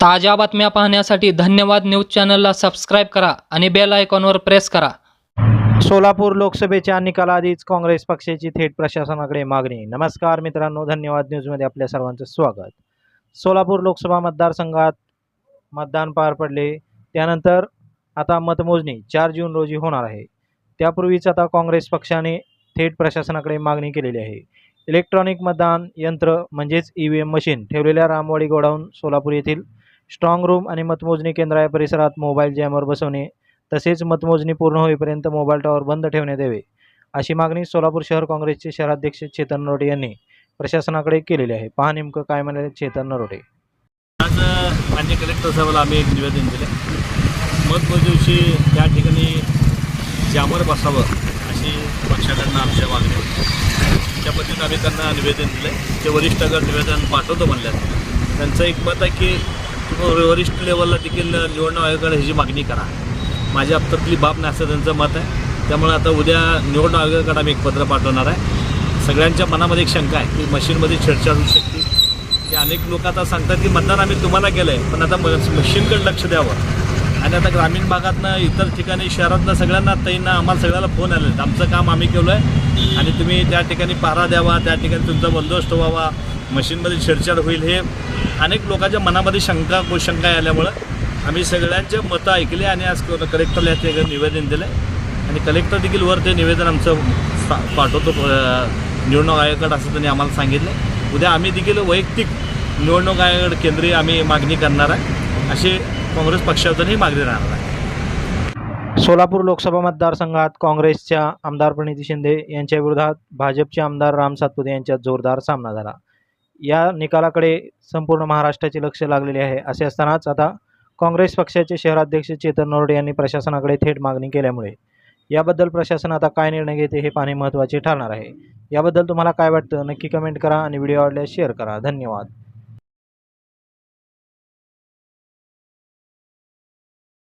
ताज्या बातम्या पाहण्यासाठी धन्यवाद न्यूज चॅनलला सबस्क्राईब करा आणि बेल आयकॉनवर प्रेस करा. सोलापूर लोकसभेच्या निकालाआधीच काँग्रेस पक्षाची थेट प्रशासनाकडे मागणी. नमस्कार मित्रांनो धन्यवाद न्यूजमध्ये आपल्या सर्वांचं स्वागत. सोलापूर लोकसभा मतदारसंघात मतदान पार पडले. त्यानंतर आता मतमोजणी चार जून रोजी होणार आहे. त्यापूर्वीच आता काँग्रेस पक्षाने थेट प्रशासनाकडे मागणी केलेली आहे. इलेक्ट्रॉनिक मतदान यंत्र म्हणजेच ई व्ही एम मशीन ठेवलेल्या रामवाडी गोडाऊन सोलापूर येथील स्ट्रॉंग रूम आणि मतमोजणी केंद्र या परिसरात मोबाईल जॅमवर बसवणे तसेच मतमोजणी पूर्ण होईपर्यंत मोबाईल टॉवर बंद ठेवण्यात यावे अशी मागणी सोलापूर शहर काँग्रेसचे शहराध्यक्ष चेतन नरोटे यांनी प्रशासनाकडे केलेली आहे. पहा नेमकं काय म्हणाले चेतन नरोटे. आज मान्य कलेक्टर साहेबाला आम्ही एक निवेदन दिले. मतमोजणी दिवशी त्या ठिकाणी जॅमर बसावं अशी पक्षाकडनं आमच्या मागणी होती त्या पद्धतीनं आम्ही त्यांना निवेदन दिलं ते वरिष्ठाकडे निवेदन पाठवतो म्हणल्यात. त्यांचं एक मत आहे की हो, वरिष्ठ लेवलला देखील निवडणूक आयोगाकडे ह्याची मागणी करा. माझ्या हप्त्यातली बाब नाही असं त्यांचं मत आहे. त्यामुळे आता उद्या निवडणूक आयोगाकडे आम्ही एक पत्र पाठवणार आहे. सगळ्यांच्या मनामध्ये एक शंका आहे की मशीनमध्ये छेडछाड होऊ शकते. की अनेक लोक आता सांगतात की मतदान आम्ही तुम्हाला केलं आहे पण आता मशीनकडे लक्ष द्यावं. आणि आता ग्रामीण भागातनं इतर ठिकाणी शहरातनं सगळ्यांना तईंना आम्हाला सगळ्याला फोन आले आहेत. आमचं काम आम्ही केलं आहे आणि तुम्ही त्या ठिकाणी पारा द्यावा त्या ठिकाणी तुमचा बंदोबस्त व्हावा. मशीनमध्ये छेडछाड होईल हे अनेक लोकांच्या मनामध्ये शंका कुशंका आल्यामुळं आम्ही सगळ्यांचे मतं ऐकले आणि आज कलेक्टरला ते निवेदन दिलं आणि कलेक्टर देखील वर ते निवेदन आमचं पाठवतो निवडणूक आयोगाकडे असं त्यांनी आम्हाला सांगितलं उद्या आम्ही देखील वैयक्तिक निवडणूक आयोगाकडे केंद्रीय आम्ही मागणी करणार आहे. अशी काँग्रेस पक्षातूनही मागणी राहणार आहे. सोलापूर लोकसभा मतदारसंघात काँग्रेसच्या आमदार प्रणिती शिंदे यांच्या विरोधात भाजपचे आमदार राम सातपुते यांच्यात जोरदार सामना झाला. या निकालाकडे संपूर्ण महाराष्ट्राचे लक्ष लागलेले आहे. असे असतानाच आता काँग्रेस पक्षाचे शहराध्यक्ष चेतन नोरडे यांनी प्रशासनाकडे थेट मागणी केल्यामुळे. याबद्दल प्रशासन आता काय निर्णय घेते हे पाहणे महत्त्वाचे ठरणार आहे. याबद्दल तुम्हाला काय वाटतं नक्की कमेंट करा आणि व्हिडिओ आवडल्यास शेअर करा. धन्यवाद.